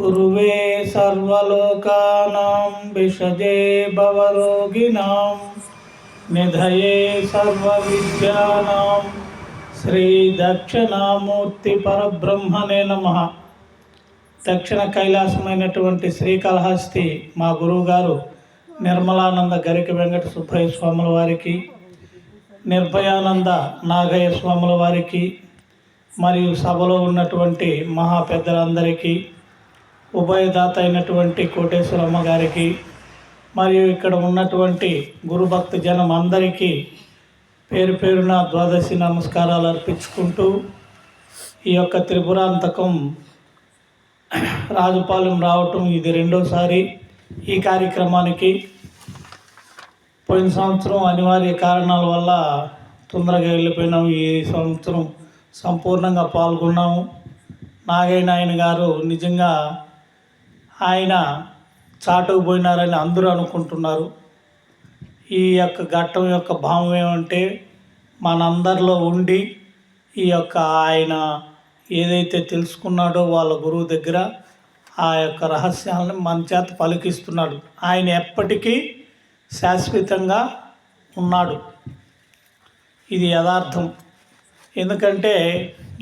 కురువే సర్వలోకానాం విషజే భవరోగిణాం నిధయే సర్వవిద్యానాం శ్రీ దక్షిణామూర్తి పరబ్రహ్మనే నమ దక్షిణ కైలాసమైనటువంటి శ్రీకాళహస్తి మా గురువుగారు నిర్మలానంద గరిక వెంకట సుబ్బయ్య స్వాముల వారికి నిర్భయానంద నాగయ్య స్వాముల వారికి మరియు సభలో ఉన్నటువంటి మహా పెద్దలందరికీ ఉభయదాత అయినటువంటి కోటేశ్వరమ్మ గారికి మరియు ఇక్కడ ఉన్నటువంటి గురుభక్త జనం అందరికీ పేరు పేరున ద్వాదశి నమస్కారాలు అర్పించుకుంటూ ఈ యొక్క త్రిపురాంతకం రాజుపాలెం రావటం ఇది రెండోసారి ఈ కార్యక్రమానికి. పోయిన సంవత్సరం అనివార్య కారణాల వల్ల తొందరగా వెళ్ళిపోయినాం. ఈ సంవత్సరం సంపూర్ణంగా పాల్గొన్నాము. నాగయ్య నాయన గారు నిజంగా ఆయన చాటుకు పోయినారని అందరూ అనుకుంటున్నారు. ఈ యొక్క ఘట్టం యొక్క భావం ఏమంటే మనందరిలో ఉండి ఈ యొక్క ఆయన ఏదైతే తెలుసుకున్నాడో వాళ్ళ గురువు దగ్గర ఆ యొక్క రహస్యాలను మన చేత పలికిస్తున్నాడు. ఆయన ఎప్పటికీ శాశ్వతంగా ఉన్నాడు. ఇది యథార్థం. ఎందుకంటే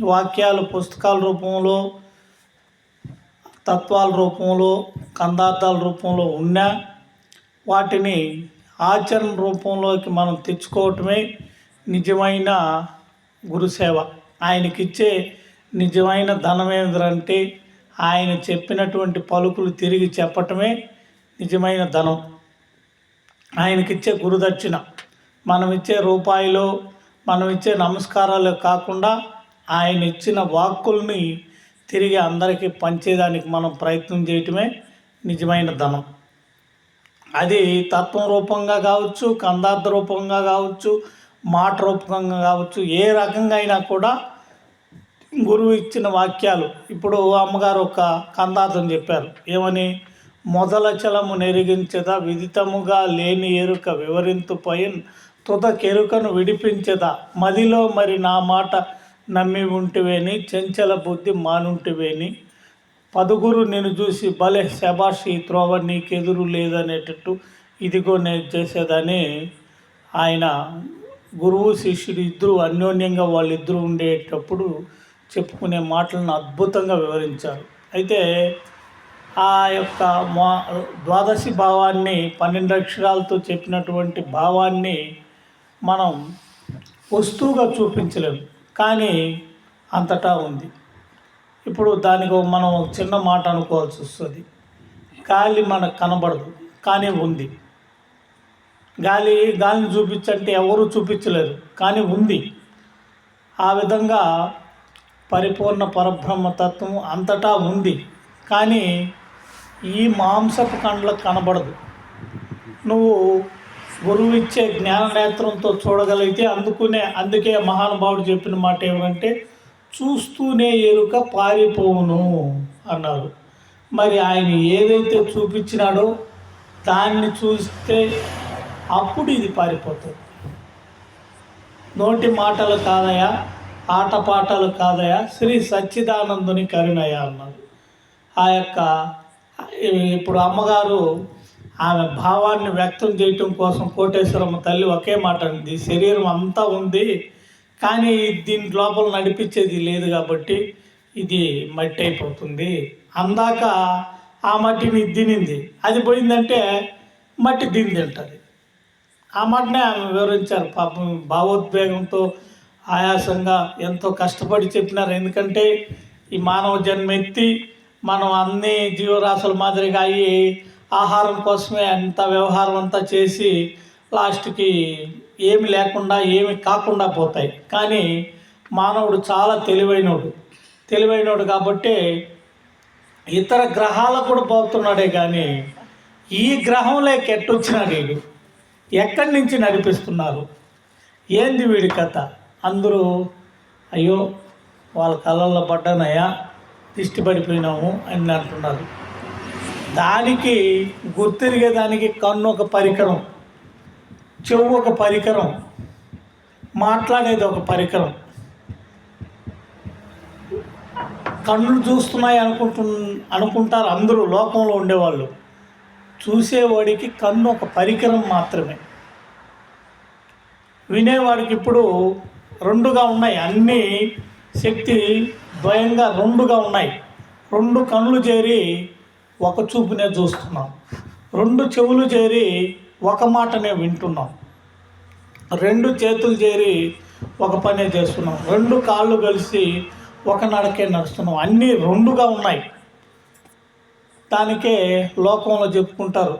వాక్యాలు పుస్తకాల రూపంలో తత్వాల రూపంలో కందార్థాల రూపంలో ఉన్నా వాటిని ఆచరణ రూపంలోకి మనం తెచ్చుకోవటమే నిజమైన గురుసేవ. ఆయనకిచ్చే నిజమైన ధనం ఆయన చెప్పినటువంటి పలుకులు తిరిగి చెప్పటమే నిజమైన ధనం. ఆయనకిచ్చే గురుదక్షిణ మనం ఇచ్చే రూపాయిలో మనం ఇచ్చే నమస్కారాలు కాకుండా ఆయన ఇచ్చిన వాక్కుల్ని తిరిగి అందరికీ పంచేదానికి మనం ప్రయత్నం చేయటమే నిజమైన ధనం. అది తత్వం రూపంగా కావచ్చు కందార్థ రూపంగా కావచ్చు మాట రూపకంగా కావచ్చు ఏ రకంగా అయినా కూడా గురువు ఇచ్చిన వాక్యాలు. ఇప్పుడు అమ్మగారు ఒక కందార్థం చెప్పారు. ఏమని? మొదల చలము నెరిగించదా విదితముగా లేని ఎరుక వివరింతు తుదకెరుకను విడిపించదా మదిలో మరి నా మాట నమ్మి ఉంటివేని చెంచల బుద్ధి మానుంటివేని. పదుగురు నేను చూసి భలే శబాష్ ఈ త్రోవ నీకెదురు లేదనేటట్టు ఇదిగో నేను చేసేదని ఆయన గురువు శిష్యుడు ఇద్దరు అన్యోన్యంగా వాళ్ళిద్దరూ ఉండేటప్పుడు చెప్పుకునే మాటలను అద్భుతంగా వివరించారు. అయితే ఆ యొక్క మా ద్వాదశి భావాన్ని పన్నెండు అక్షరాలతో చెప్పినటువంటి భావాన్ని మనం వస్తువుగా చూపించలేము. కానీ అంతటా ఉంది. ఇప్పుడు దానికి మనం చిన్న మాట అనుకోవాల్సి వస్తుంది. గాలి మనకు కనబడదు కానీ ఉంది. గాలి గాలిని చూపించంటే ఎవరు చూపించలేరు కానీ ఉంది. ఆ విధంగా పరిపూర్ణ పరబ్రహ్మతత్వం అంతటా ఉంది. కానీ ఈ మాంసపు కండ్లకు కనబడదు. నువ్వు గురువు ఇచ్చే జ్ఞాన నేత్రంతో చూడగలిగితే అందుకునే అందుకే మహానుభావుడు చెప్పిన మాట ఏమంటే చూస్తూనే ఎరుక పారిపోవును అన్నారు. మరి ఆయన ఏదైతే చూపించినాడో దాన్ని చూస్తే అప్పుడు ఇది పారిపోతుంది. నోటి మాటలు కాదయా ఆటపాటలు కాదయా శ్రీ సచ్చిదానందుని కరుణయ అన్నారు. ఆ యొక్క ఇప్పుడు అమ్మగారు ఆమె భావాన్ని వ్యక్తం చేయటం కోసం కోటేశ్వరమ్మ తల్లి ఒకే మాట అంది. శరీరం అంతా ఉంది కానీ దీని లోపల నడిపించేది లేదు కాబట్టి ఇది మట్టి అయిపోతుంది. అందాక ఆ మట్టిని తినింది. అది పోయిందంటే మట్టి దీన్ని తింటుంది ఆ మాటనే ఆమె వివరించారు. పాపం భావోద్వేగంతో ఆయాసంగా ఎంతో కష్టపడి చెప్పినారు. ఎందుకంటే ఈ మానవ జన్మ ఎత్తి మనం అన్ని జీవరాశుల మాదిరిగా అయ్యి ఆహారం కోసమే అంత వ్యవహారం అంతా చేసి లాస్ట్కి ఏమి లేకుండా ఏమి కాకుండా పోతాయి. కానీ మానవుడు చాలా తెలివైనడు. తెలివైనడు కాబట్టి ఇతర గ్రహాలకు కూడా పోతున్నాడే కానీ ఈ గ్రహంలోకి ఎట్టొచ్చినాడు వీడు. ఎక్కడి నుంచి నడిపిస్తున్నారు? ఏంది వీడి కథ? అందరూ అయ్యో వాళ్ళ కళ్ళల్లో పడ్డానయ్యా దిష్టి పడిపోయినాము అని అంటున్నారు. దానికి గుర్తిరిగేదానికి కన్ను ఒక పరికరం చెవు ఒక పరికరం మాట్లాడేది ఒక పరికరం. కళ్ళు చూస్తున్నాయి అనుకుంటు అనుకుంటారు అందరూ లోకంలో ఉండేవాళ్ళు. చూసేవాడికి కన్ను ఒక పరికరం మాత్రమే. వినేవాడికి ఇప్పుడు రెండుగా ఉన్నాయి. అన్ని శక్తి ద్వయంగా రెండుగా ఉన్నాయి. రెండు కళ్ళు చేరి ఒక చూపునే చూస్తున్నాం. రెండు చెవులు చేరి ఒక మాటనే వింటున్నాం. రెండు చేతులు చేరి ఒక పనే చేస్తున్నాం. రెండు కాళ్ళు కలిసి ఒక నడకే నడుస్తున్నాం. అన్నీ రెండుగా ఉన్నాయి. దానికే లోకంలో చెప్పుకుంటారు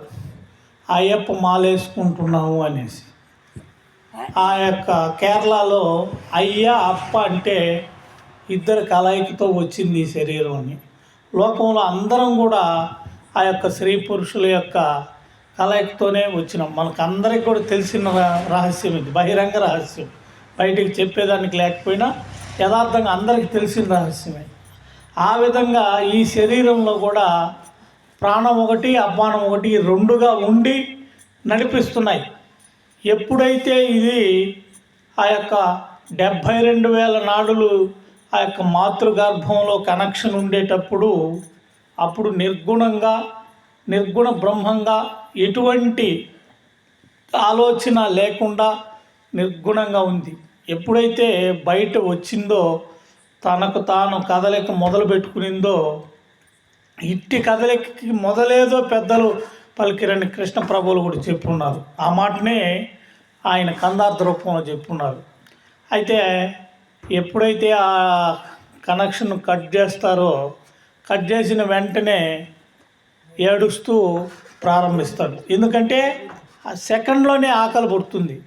అయ్యప్ప మాలేసుకుంటున్నాము అనేసి. ఆ యొక్క కేరళలో అయ్య అప్ప అంటే ఇద్దరు కలయికతో వచ్చింది ఈ శరీరం అని లోకంలో అందరం కూడా ఆ యొక్క స్త్రీ పురుషుల యొక్క కలయికతోనే వచ్చినాం. మనకు అందరికి కూడా తెలిసిన రహస్యం ఇది. బహిరంగ రహస్యం. బయటికి చెప్పేదానికి లేకపోయినా యథార్థంగా అందరికీ తెలిసిన రహస్యమే. ఆ విధంగా ఈ శరీరంలో కూడా ప్రాణం ఒకటి అపానం ఒకటి రెండుగా ఉండి నడిపిస్తున్నాయి. ఎప్పుడైతే ఇది ఆ యొక్క డెబ్భై రెండు వేల నాడులు ఆ యొక్క మాతృగర్భంలో కనెక్షన్ ఉండేటప్పుడు అప్పుడు నిర్గుణంగా నిర్గుణ బ్రహ్మంగా ఎటువంటి ఆలోచన లేకుండా నిర్గుణంగా ఉంది. ఎప్పుడైతే బయట వచ్చిందో తనకు తాను కదలిక మొదలు పెట్టుకునిందో ఇట్టి కదలికకి మొదలేదో పెద్దలు పలికిరని కృష్ణ ప్రభువులు కూడా చెప్పున్నారు. ఆ మాటనే ఆయన కందార్థ రూపంలో చెప్పున్నారు. అయితే ఎప్పుడైతే ఆ కనెక్షన్ కట్ చేస్తారో కట్ చేసిన వెంటనే ఏడుస్తూ ప్రారంభిస్తాడు. ఎందుకంటే ఆ సెకండ్లోనే ఆకలి పుడుతుంది.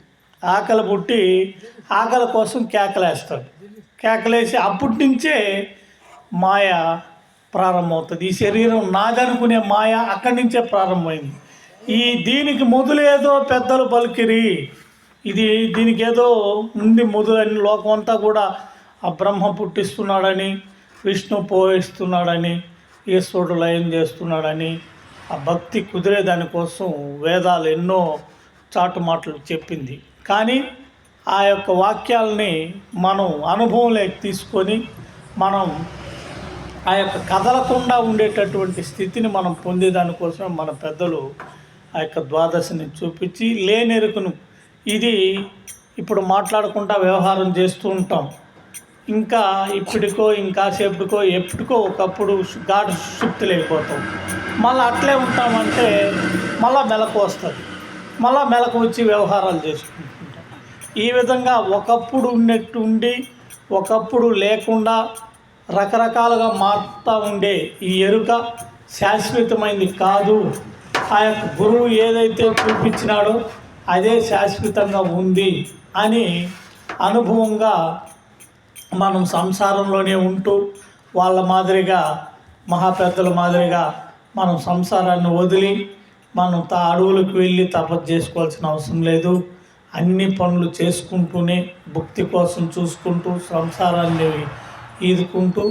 ఆకలి పుట్టి ఆకలి కోసం కేకలేస్తాడు. కేకలేసి అప్పటి నుంచే మాయ ప్రారంభమవుతుంది. ఈ శరీరం నాదనుకునే మాయ అక్కడి నుంచే ప్రారంభమైంది. ఈ దీనికి మొదలేదో పెద్దలు పలికిరి. ఇది దీనికి ఏదో ఉంది మొదలని లోకం అంతా కూడా ఆ బ్రహ్మ పుట్టిస్తున్నాడని విష్ణు పోయిస్తున్నాడని ఈశ్వరుడు లయం చేస్తున్నాడని ఆ భక్తి కుదిరే దానికోసం వేదాలు ఎన్నో చాటు మాటలు చెప్పింది. కానీ ఆ యొక్క వాక్యాలని మనం అనుభవంలోకి తీసుకొని మనం ఆ యొక్క కదలకుండా ఉండేటటువంటి స్థితిని మనం పొందేదానికోసం మన పెద్దలు ఆ యొక్క ద్వాదశిని చూపించి లేనెరుకును ఇది ఇప్పుడు మాట్లాడకుండా వ్యవహారం చేస్తూ ఉంటాం. ఇంకా ఇప్పటికో ఇంకాసేపటికో ఎప్పటికో ఒకప్పుడు గాఢ సుప్తి లేకపోతాం మళ్ళీ అట్లే ఉంటామంటే మళ్ళా మెలకు వస్తుంది. మళ్ళా మెలకు వచ్చి వ్యవహారాలు చేసుకుంటుంటాం. ఈ విధంగా ఒకప్పుడు ఉన్నట్టు ఉండి ఒకప్పుడు లేకుండా రకరకాలుగా మారుతూ ఉండే ఈ ఎరుక శాశ్వతమైంది కాదు. ఆ యొక్క గురువు ఏదైతే చూపించినాడో అదే శాశ్వతంగా ఉంది అని అనుభవంగా మనం సంసారంలోనే ఉంటూ వాళ్ళ మాదిరిగా మహాపెద్దల మాదిరిగా మనం సంసారాన్ని వదిలి మనం తా అడవులకు వెళ్ళి తపస్సు చేసుకోవాల్సిన అవసరం లేదు. అన్ని పనులు చేసుకుంటూనే భక్తి కోసం చూసుకుంటూ సంసారాన్ని ఈదుకుంటూ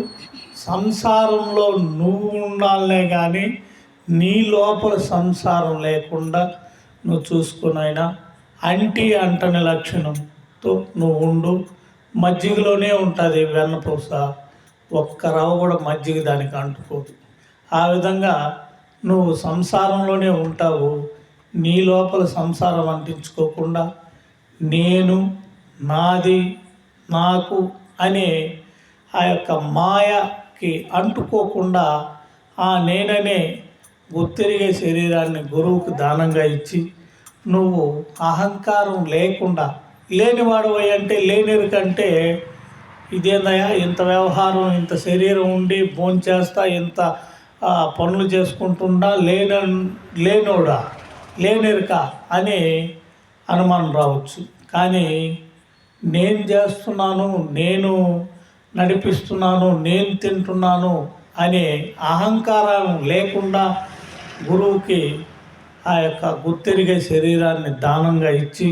సంసారంలో నువ్వు ఉండాలనే కానీ నీ లోపల సంసారం లేకుండా నువ్వు చూసుకునైనా అంటి అంటని లక్షణంతో నువ్వు ఉండు. మజ్జిగలోనే ఉంటుంది వెన్నపూస ఒక్క రవ్వ కూడా మజ్జిగ దానికి అంటుకోదు. ఆ విధంగా నువ్వు సంసారంలోనే ఉంటావు. నీ లోపల సంసారం అంటించుకోకుండా నేను నాది నాకు అనే ఆ యొక్క మాయకి అంటుకోకుండా ఆ నేననే గుర్తిరిగే శరీరాన్ని గురువుకు దానంగా ఇచ్చి నువ్వు అహంకారం లేకుండా లేనివాడు అంటే లేనిరు కంటే ఇదేందయ్యా? ఇంత వ్యవహారం ఇంత శరీరం ఉండి భోంచేస్తా ఇంత పనులు చేసుకుంటుండా? లేన లేనోడా? లేనిరుక? అని అనుమానం రావచ్చు. కానీ నేను చేస్తున్నాను నేను నడిపిస్తున్నాను నేను తింటున్నాను అనే అహంకారం లేకుండా గురువుకి ఆ యొక్క గుర్తెరిగే శరీరాన్ని దానంగా ఇచ్చి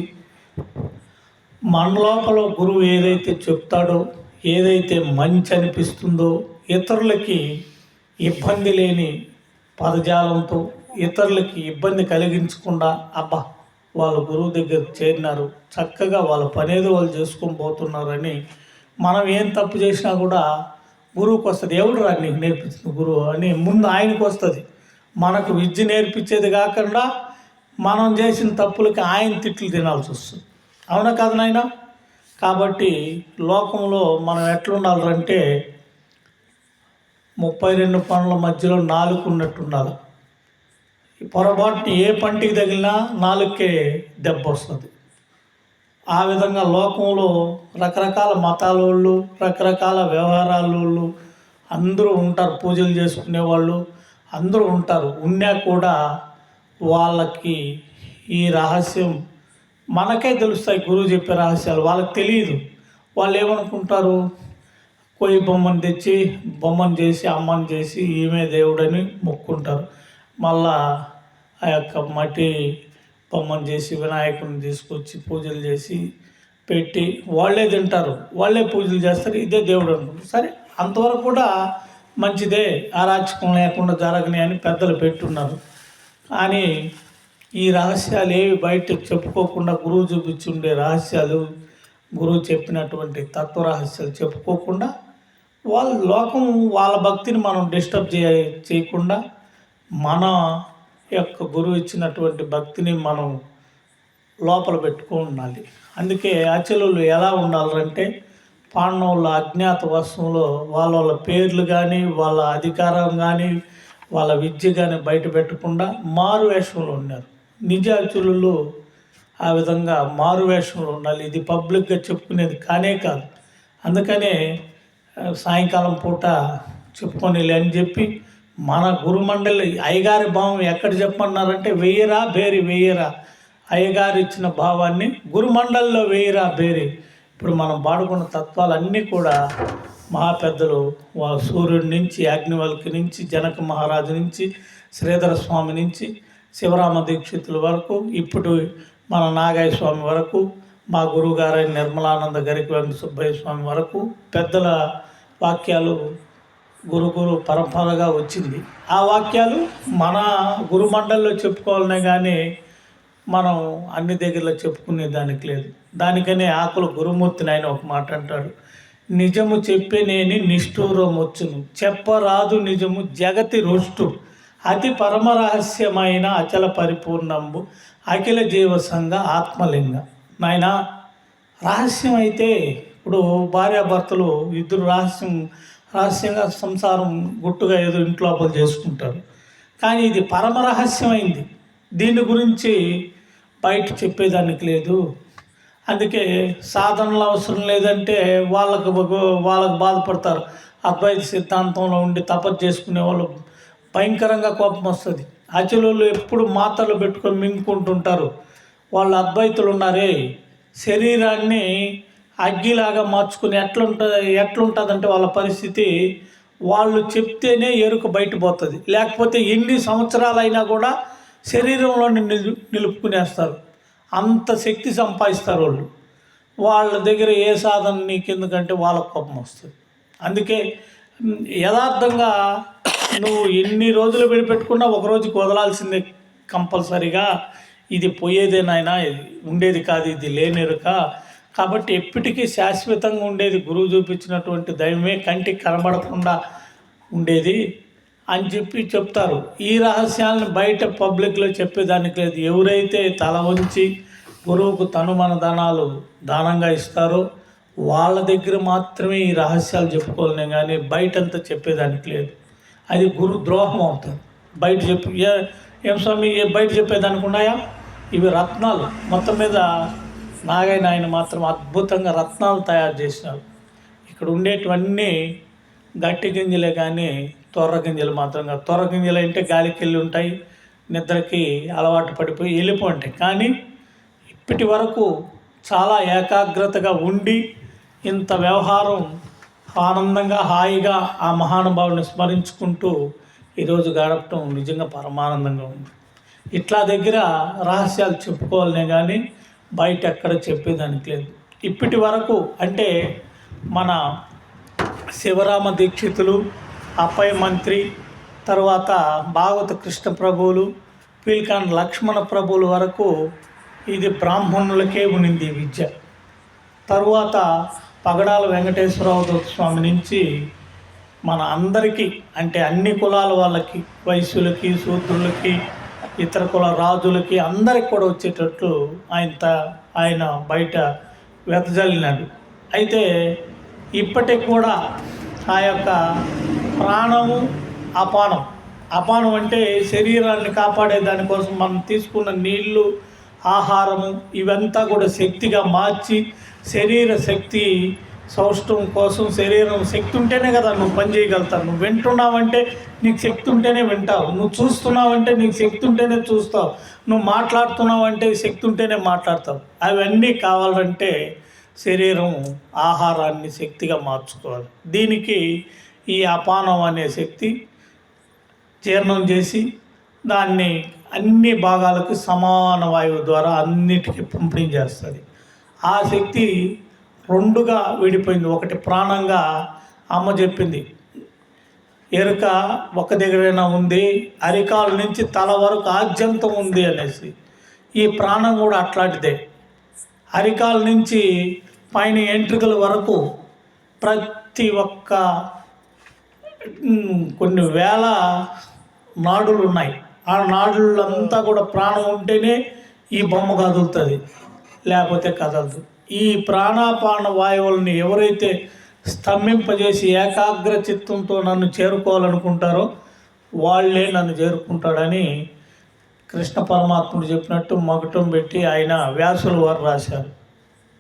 మన లోపల గురువు ఏదైతే చెప్తాడో ఏదైతే మంచి అనిపిస్తుందో ఇతరులకి ఇబ్బంది లేని పదజాలంతో ఇతరులకి ఇబ్బంది కలిగించకుండా అబ్బా వాళ్ళ గురువు దగ్గర చేరినారు చక్కగా వాళ్ళ పనేది వాళ్ళు చేసుకొని పోతున్నారని మనం ఏం తప్పు చేసినా కూడా గురువుకి వస్తుంది ఎవడు రా నీకు నేర్పించింది గురువు? అని ముందు ఆయనకు వస్తుంది. మనకు విద్య నేర్పించేది కాకుండా మనం చేసిన తప్పులకి ఆయన తిట్లు తినాల్సి వస్తుంది. అవునా కాదు నాయన? కాబట్టి లోకంలో మనం ఎట్లుండాలంటే ముప్పై రెండు పనుల మధ్యలో నాలుగు ఉన్నట్టు ఉండాలి. పొరపాటు పొరపాటుని ఏ పంటికి తగిలినా నాలుగుకే దెబ్బ వస్తుంది. ఆ విధంగా లోకంలో రకరకాల మతాల వాళ్ళు రకరకాల వ్యవహారాల వాళ్ళు అందరూ ఉంటారు పూజలు చేసుకునే వాళ్ళు. అందరూ ఉంటారు. ఉన్నా కూడా వాళ్ళకి ఈ రహస్యం మనకే తెలుస్తాయి. గురువు చెప్పే రహస్యాలు వాళ్ళకి తెలియదు. వాళ్ళు ఏమనుకుంటారు? కోయి బొమ్మను తెచ్చి బొమ్మను చేసి అమ్మని చేసి ఈమె దేవుడని మొక్కుంటారు. మళ్ళా ఆ యొక్క మట్టి బొమ్మను చేసి వినాయకుడిని తీసుకొచ్చి పూజలు చేసి పెట్టి వాళ్ళే తింటారు. వాళ్ళే పూజలు చేస్తారు. ఇదే దేవుడు అనుకుంటారు. సరే అంతవరకు కూడా మంచిదే అరాచకం లేకుండా జరగని అని పెద్దలు పెట్టున్నారు. కానీ ఈ రహస్యాలు ఏవి బయట చెప్పుకోకుండా గురువు చూపించుండే రహస్యాలు గురువు చెప్పినటువంటి తత్వ రహస్యాలు చెప్పుకోకుండా వాళ్ళ లోకం వాళ్ళ భక్తిని మనం డిస్టర్బ్ చేయ చేయకుండా మన యొక్క గురువు ఇచ్చినటువంటి భక్తిని మనం లోపల పెట్టుకో ఉండాలి. అందుకే అచలులు ఎలా ఉండాలంటే పాండవుల అజ్ఞాతవాసంలో వాళ్ళ వాళ్ళ పేర్లు కానీ వాళ్ళ అధికారం కానీ వాళ్ళ విద్య కానీ బయట పెట్టకుండా మారువేషంలో ఉన్నారు. నిజ ఆ విధంగా మారువేషంలో ఉండాలి. ఇది పబ్లిక్గా చెప్పుకునేది కానే కాదు. అందుకనే సాయంకాలం పూట చెప్పుకొని అని చెప్పి మన గురుమండలి అయ్యగారి భావం ఎక్కడ చెప్పమన్నారంటే వెయ్యరా బేరి వెయ్యరా అయ్యగారు ఇచ్చిన భావాన్ని గురుమండలిలో వెయ్యరా బేరి. ఇప్పుడు మనం పాడుకున్న తత్వాలన్నీ కూడా మహాపెద్దలు వాళ్ళ సూర్యుడి నుంచి అగ్నివల్కి నుంచి జనక మహారాజు నుంచి శ్రీధర స్వామి నుంచి శివరామ దీక్షితుల వరకు ఇప్పుడు మన నాగయ్య స్వామి వరకు మా గురువుగారైన నిర్మలానంద గరికి వెంకట సుబ్బయ్య స్వామి వరకు పెద్దల వాక్యాలు గురు పరంపరగా వచ్చింది. ఆ వాక్యాలు మన గురుమండలిలో చెప్పుకోవాలనే కానీ మనం అన్ని దగ్గరలో చెప్పుకునే దానికి లేదు. దానికనే ఆకులు గురుమూర్తిని ఆయన ఒక మాట అంటాడు. నిజము చెప్పేనేని నిష్ఠూరం వచ్చును చెప్పరాదు నిజము జగతి రుష్టు. అతి పరమరహస్యమైన అచల పరిపూర్ణంబు. అఖిల జీవసంగ ఆత్మలింగ. నాయనా రహస్యం అయితే ఇప్పుడు భార్యాభర్తలు ఇద్దరు రహస్యం రహస్యంగా సంసారం గుట్టుగా ఏదో ఇంట్లోపల చేసుకుంటారు. కానీ ఇది పరమరహస్యమైంది. దీని గురించి బయట చెప్పేదానికి లేదు. అందుకే సాధనలు అవసరం లేదంటే వాళ్ళకు వాళ్ళకు బాధపడతారు. అద్వైత సిద్ధాంతంలో ఉండి తపస్సు చేసుకునే వాళ్ళు భయంకరంగా కోపం వస్తుంది. అచలులు ఎప్పుడు మాతలు పెట్టుకొని మింగుకుంటుంటారు. వాళ్ళు అద్వైతులు ఉన్నారే శరీరాన్ని అగ్గిలాగా మార్చుకుని ఎట్లుంటుంది ఎట్లుంటుందంటే వాళ్ళ పరిస్థితి వాళ్ళు చెప్తేనే ఎరుక బయటపోతుంది. లేకపోతే ఎన్ని సంవత్సరాలైనా కూడా శరీరంలోని నిలు నిలుపుకునేస్తారు. అంత శక్తి సంపాదిస్తారు వాళ్ళు. వాళ్ళ దగ్గర ఏ సాధన నీకెందుకంటే వాళ్ళ కోపం వస్తుంది. అందుకే యథార్థంగా నువ్వు ఎన్ని రోజులు విడిపెట్టుకున్నా ఒక రోజుకి వదలాల్సిందే కంపల్సరిగా. ఇది పోయేదే నాయనా ఉండేది కాదు ఇది లేనిరుక కాబట్టి ఎప్పటికీ శాశ్వతంగా ఉండేది గురువు చూపించినటువంటి దైవమే కంటికి కనబడకుండా ఉండేది. అని చెప్పి చెప్తారు. ఈ రహస్యాలను బయట పబ్లిక్లో చెప్పేదానికి లేదు. ఎవరైతే తల వంచి గురువుకు తను మన దానాలు దానంగా ఇస్తారో వాళ్ళ దగ్గర మాత్రమే ఈ రహస్యాలు చెప్పుకోలేం కానీ బయటంతా చెప్పేదానికి లేదు. అది గురు ద్రోహం అవుతుంది. బయట చెప్పు ఏ- ఏం స్వామి ఏ బయట చెప్పేదానికి ఉన్నాయా? ఇవి రత్నాలు. మొత్తం మీద నాగయ్య నాయన మాత్రం అద్భుతంగా రత్నాలు తయారు చేసినారు. ఇక్కడ ఉండేటివన్నీ గట్టి గింజలే కానీ తొర్ర గింజలు మాత్రం తొర్ర గింజలు అంటే గాలికి వెళ్ళి ఉంటాయి నిద్రకి అలవాటు పడిపోయి వెళ్ళిపోంటాయి కానీ ఇప్పటి వరకు చాలా ఏకాగ్రతగా ఉండి ఇంత వ్యవహారం ఆనందంగా హాయిగా ఆ మహానుభావుని స్మరించుకుంటూ ఈరోజు గడపటం నిజంగా పరమానందంగా ఉంది. ఇట్లా దగ్గర రహస్యాలు చెప్పుకోవాలనే కానీ బయట ఎక్కడ చెప్పేదానికి లేదు. ఇప్పటి వరకు అంటే మన శివరామ దీక్షితులు అప్పయ్య మంత్రి తర్వాత భాగవత కృష్ణ ప్రభువులు పీల్కాన్ లక్ష్మణ ప్రభువుల వరకు ఇది బ్రాహ్మణులకే ఉనింది విద్య. తరువాత పగడాల వెంకటేశ్వరరావు స్వామి నుంచి మన అందరికీ అంటే అన్ని కులాల వాళ్ళకి వైశ్యులకి శూద్రులకి ఇతర కుల రాజులకి అందరికి కూడా వచ్చేటట్లు ఆయన త- ఆయన బయట వెతజల్లినాడు అయితే ఇప్పటికి కూడా ఆ యొక్క ప్రాణము అపానం. అపానం అంటే శరీరాన్ని కాపాడే దానికోసం మనం తీసుకున్న నీళ్ళు ఆహారము ఇవంతా కూడా శక్తిగా మార్చి శరీర శక్తి సౌష్టం కోసం శరీరం శక్తి ఉంటేనే కదా నువ్వు పని చేయగలుగుతావు. నువ్వు వింటున్నావంటే నీకు శక్తి ఉంటేనే వింటావు. నువ్వు చూస్తున్నావంటే నీకు శక్తి ఉంటేనే చూస్తావు. నువ్వు మాట్లాడుతున్నావంటే శక్తి ఉంటేనే మాట్లాడతావు. అవన్నీ కావాలంటే శరీరం ఆహారాన్ని శక్తిగా మార్చుకోవాలి. దీనికి ఈ అపానం అనే శక్తి జీర్ణం చేసి దాన్ని అన్ని భాగాలకు సమాన వాయువు ద్వారా అన్నిటికీ పంపిణీ చేస్తుంది. ఆ శక్తి రెండుగా విడిపోయింది. ఒకటి ప్రాణంగా అమ్మ చెప్పింది. ఎరుక ఒక దగ్గరైనా ఉంది అరికాల నుంచి తల వరకు ఆద్యంతం ఉంది అనేసి. ఈ ప్రాణం కూడా అట్లాంటిదే. అరికాల నుంచి పైన ఎంట్రికల వరకు ప్రతి ఒక్క కొన్ని వేల నాడులు ఉన్నాయి ఆ నాడులంతా కూడా ప్రాణం ఉంటేనే ఈ బొమ్మ కదులుతుంది లేకపోతే కదలదు. ఈ ప్రాణాపాన వాయువుల్ని ఎవరైతే స్తంభింపజేసి ఏకాగ్ర చిత్తంతో నన్ను చేరుకోవాలనుకుంటారో వాళ్ళే నన్ను చేరుకుంటాడని కృష్ణ పరమాత్ముడు చెప్పినట్టు మగటం పెట్టి ఆయన వ్యాసులు వారు రాశారు.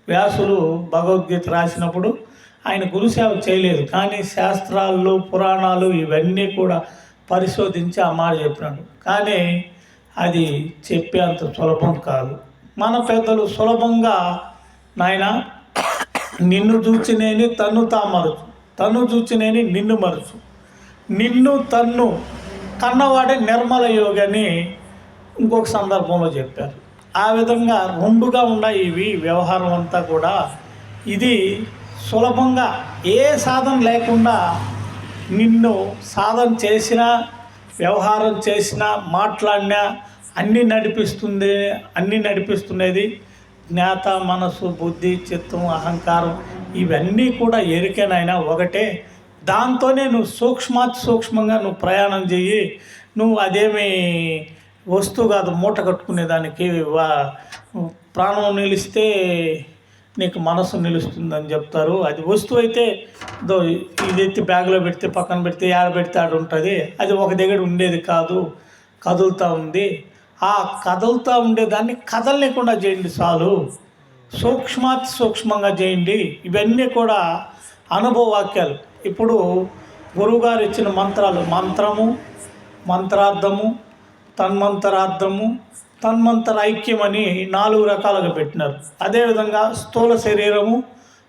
వ్యాసులు భగవద్గీత రాసినప్పుడు ఆయన గురుసేవ చేయలేదు. కానీ శాస్త్రాలు పురాణాలు ఇవన్నీ కూడా పరిశోధించి ఆ మాట చెప్పినాడు. కానీ అది చెప్పేంత సులభం కాదు. మన పెద్దలు సులభంగా నాయన నిన్ను చూచినేని తన్ను తా మరచు. తను చూచినేని నిన్ను మరచు. నిన్ను తన్ను కన్నవాడే నిర్మల యోగని ఇంకొక సందర్భంలో చెప్పారు. ఆ విధంగా రెండుగా ఉన్న ఇవి వ్యవహారం అంతా కూడా. ఇది సులభంగా ఏ సాధన లేకుండా నిన్ను సాధన చేసినా వ్యవహారం చేసినా మాట్లాడినా అన్నీ నడిపిస్తుంది అన్నీ నడిపిస్తున్నది జ్ఞాత మనసు బుద్ధి చిత్తం అహంకారం ఇవన్నీ కూడా ఎరికేనైనా ఒకటే. దాంతోనే నువ్వు సూక్ష్మాతి సూక్ష్మంగా నువ్వు ప్రయాణం చెయ్యి. నువ్వు అదేమి వస్తువు కాదు మూట కట్టుకునేదానికి ప్రాణం నిలిస్తే నీకు మనసు నిలుస్తుందని చెప్తారు. అది వస్తువు అయితే ఇది ఎత్తి బ్యాగ్లో పెడితే పక్కన పెడితే ఏడ పెడితే ఆడ ఉంటుంది. అది ఒక దగ్గర ఉండేది కాదు కదులుతూ ఉంది. ఆ కదులుతూ ఉండేదాన్ని కదలలేకుండా చేయండి చాలు. సూక్ష్మాతి సూక్ష్మంగా చేయండి. ఇవన్నీ కూడా అనుభవ వాక్యాలు ఇప్పుడు గురువుగారు ఇచ్చిన మంత్రాలు మంత్రము మంత్రార్థము తన్మంతరార్థము తన్మంతర ఐక్యం అని నాలుగు రకాలుగా పెట్టినారు. అదేవిధంగా స్థూల శరీరము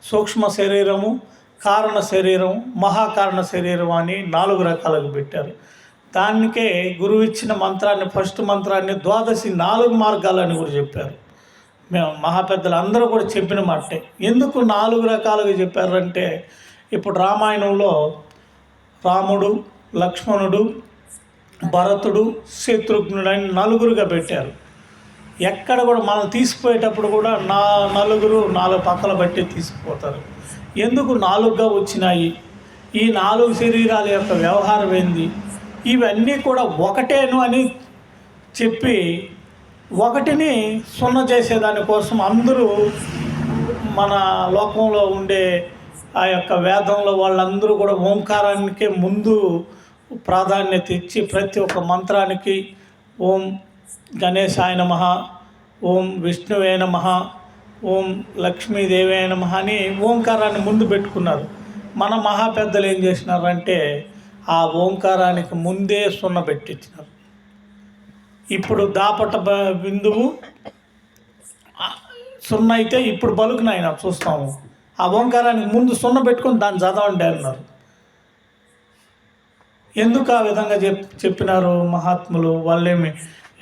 సూక్ష్మ శరీరము కారణ శరీరం మహాకారణ శరీరం అని నాలుగు రకాలుగా పెట్టారు. దానికే గురువు ఇచ్చిన మంత్రాన్ని ఫస్ట్ మంత్రాన్ని ద్వాదశి నాలుగు మార్గాలని కూడా చెప్పారు. మేము మహాపెద్దలు అందరూ కూడా చెప్పిన మాటే. ఎందుకు నాలుగు రకాలుగా చెప్పారంటే ఇప్పుడు రామాయణంలో రాముడు లక్ష్మణుడు భరతుడు శత్రుఘ్నుడు అని నలుగురుగా పెట్టారు. ఎక్కడ కూడా మనం తీసుకుపోయేటప్పుడు కూడా నా నలుగురు నాలుగు పక్కల బట్టి తీసుకుపోతారు ఎందుకు నాలుగుగా వచ్చినాయి? ఈ నాలుగు శరీరాల యొక్క వ్యవహారం ఏంది? ఇవన్నీ కూడా ఒకటేను అని చెప్పి ఒకటిని సున్న చేసేదాని కోసం అందరూ మన లోకంలో ఉండే ఆ యొక్క వేదంలో వాళ్ళందరూ కూడా ఓంకారానికే ముందు ప్రాధాన్యత ఇచ్చి ప్రతి ఒక్క మంత్రానికి ఓం గణేశాయ నమ ఓం విష్ణువే నమ ఓం లక్ష్మీదేవే నమ అని ఓంకారాన్ని ముందు పెట్టుకున్నారు. మన మహా పెద్దలు ఏం చేసినారంటే ఆ ఓంకారానికి ముందే సున్న పెట్టించినారు ఇప్పుడు దాపట బ- బిందువు సున్న అయితే ఇప్పుడు బలుకునాయన చూస్తాము. ఆ ఓంకారానికి ముందు సున్న పెట్టుకొని దాన్ని చదవండి అన్నారు. ఎందుకు ఆ విధంగా చెప్ చెప్పినారు మహాత్ములు? వాళ్ళేమి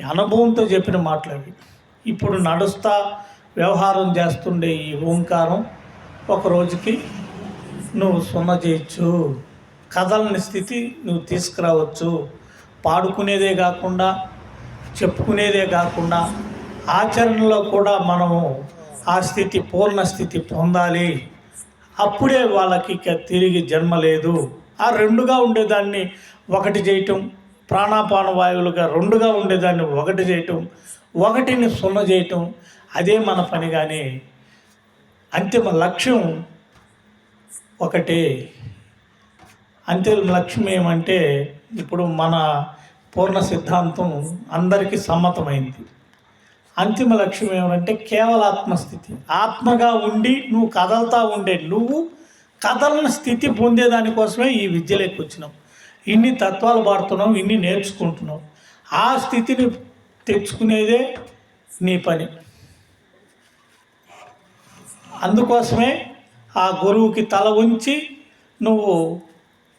అనుభవంతో చెప్పిన మాటలు అవి. ఇప్పుడు నడుస్తా వ్యవహారం చేస్తుండే ఈ ఓంకారం ఒక రోజుకి నువ్వు సున్న చేయొచ్చు కథలని స్థితి నువ్వు తీసుకురావచ్చు. పాడుకునేదే కాకుండా చెప్పుకునేదే కాకుండా ఆచరణలో కూడా మనము ఆ స్థితి పూర్ణ స్థితి పొందాలి. అప్పుడే వాళ్ళకి తిరిగి జన్మ లేదు. ఆ రెండుగా ఉండేదాన్ని ఒకటి చేయటం ప్రాణాపాన వాయువులుగా రెండుగా ఉండేదాన్ని ఒకటి చేయటం ఒకటిని సున్న చేయటం అదే మన పని కానీ అంతిమ లక్ష్యం ఒకటే. అంతిమ లక్ష్యం ఏమంటే ఇప్పుడు మన పూర్ణ సిద్ధాంతం అందరికీ సమ్మతమైంది. అంతిమ లక్ష్యం ఏమంటే కేవల ఆత్మస్థితి ఆత్మగా ఉండి నువ్వు కదలతా ఉండే నువ్వు కథలను స్థితి పొందేదానికోసమే ఈ విద్యలోకి వచ్చినాం. ఇన్ని తత్వాలు పాడుతున్నాం ఇన్ని నేర్చుకుంటున్నాం. ఆ స్థితిని తెచ్చుకునేదే నీ పని. అందుకోసమే ఆ గురువుకి తల ఉంచి నువ్వు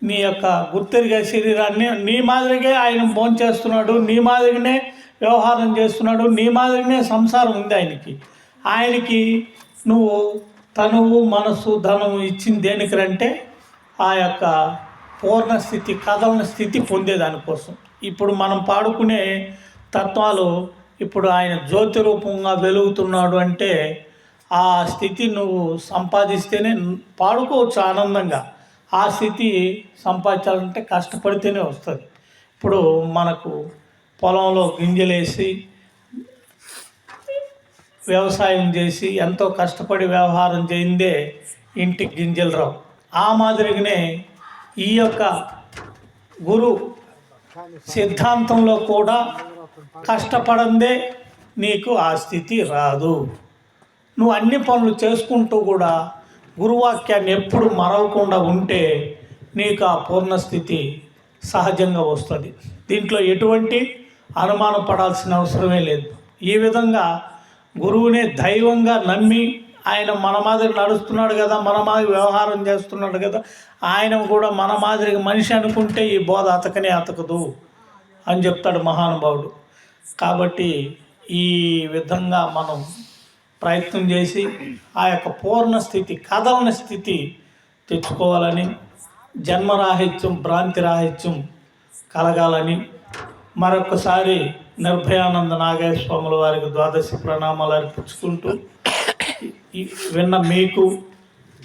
నీ యొక్క గుర్తెరిగే శరీరాన్ని నీ మాదిరిగా ఆయన భోంచేస్తున్నాడు నీ మాదిరిగానే వ్యవహారం చేస్తున్నాడు నీ మాదిరిగానే సంసారం ఉంది ఆయనకి. ఆయనకి నువ్వు తనువు మనసు ధనం ఇచ్చింది దేనికంటే ఆ యొక్క పూర్ణ స్థితి స్థితి పొందేదానికోసం ఇప్పుడు మనం పాడుకునే తత్వాలు ఇప్పుడు ఆయన జ్యోతి రూపంగా వెలుగుతున్నాడు అంటే ఆ స్థితి నువ్వు సంపాదిస్తేనే పాడుకోవచ్చు ఆనందంగా. ఆ స్థితి సంపాదించాలంటే కష్టపడితేనే వస్తుంది. ఇప్పుడు మనకు పొలంలో గింజలేసి వ్యవసాయం చేసి ఎంతో కష్టపడి వ్యవహారం చేయిందే ఇంటి గింజలు రావు ఆ మాదిరిగానే ఈ యొక్క గురు సిద్ధాంతంలో కూడా కష్టపడందే నీకు ఆ స్థితి రాదు. నువ్వు అన్ని పనులు చేసుకుంటూ కూడా గురువాక్యాన్ని ఎప్పుడు మరవకుండా ఉంటే నీకు ఆ పూర్ణస్థితి సహజంగా వస్తుంది. దీంట్లో ఎటువంటి అనుమానం పడాల్సిన అవసరమే లేదు. ఈ విధంగా గురువుని దైవంగా నమ్మి ఆయన మన మాదిరి నడుస్తున్నాడు కదా మన మాదిరి వ్యవహారం చేస్తున్నాడు కదా ఆయన కూడా మన మాదిరిగా మనిషి అనుకుంటే ఈ బోధ అతకనే అతకదు అని చెప్తాడు మహానుభావుడు. కాబట్టి ఈ విధంగా మనం ప్రయత్నం చేసి ఆ యొక్క పూర్ణ స్థితి కదలని స్థితి తెచ్చుకోవాలని జన్మరాహిత్యం భ్రాంతి రాహిత్యం కలగాలని మరొకసారి నిర్భయానంద నాగయ్య స్వాముల వారికి ద్వాదశి ప్రణామాలు అర్పించుకుంటూ విన్న మీకు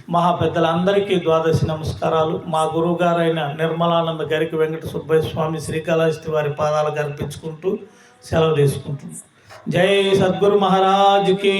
మహా పెద్దలందరికీ ద్వాదశి నమస్కారాలు. మా గురువు గారైన నిర్మలానంద గరికి వెంకట సుబ్బయ్య స్వామి శ్రీకాళహస్తి వారి పాదాలకు అర్పించుకుంటూ సెలవు తీసుకుంటున్నాం. జై సద్గురు మహారాజ్కి.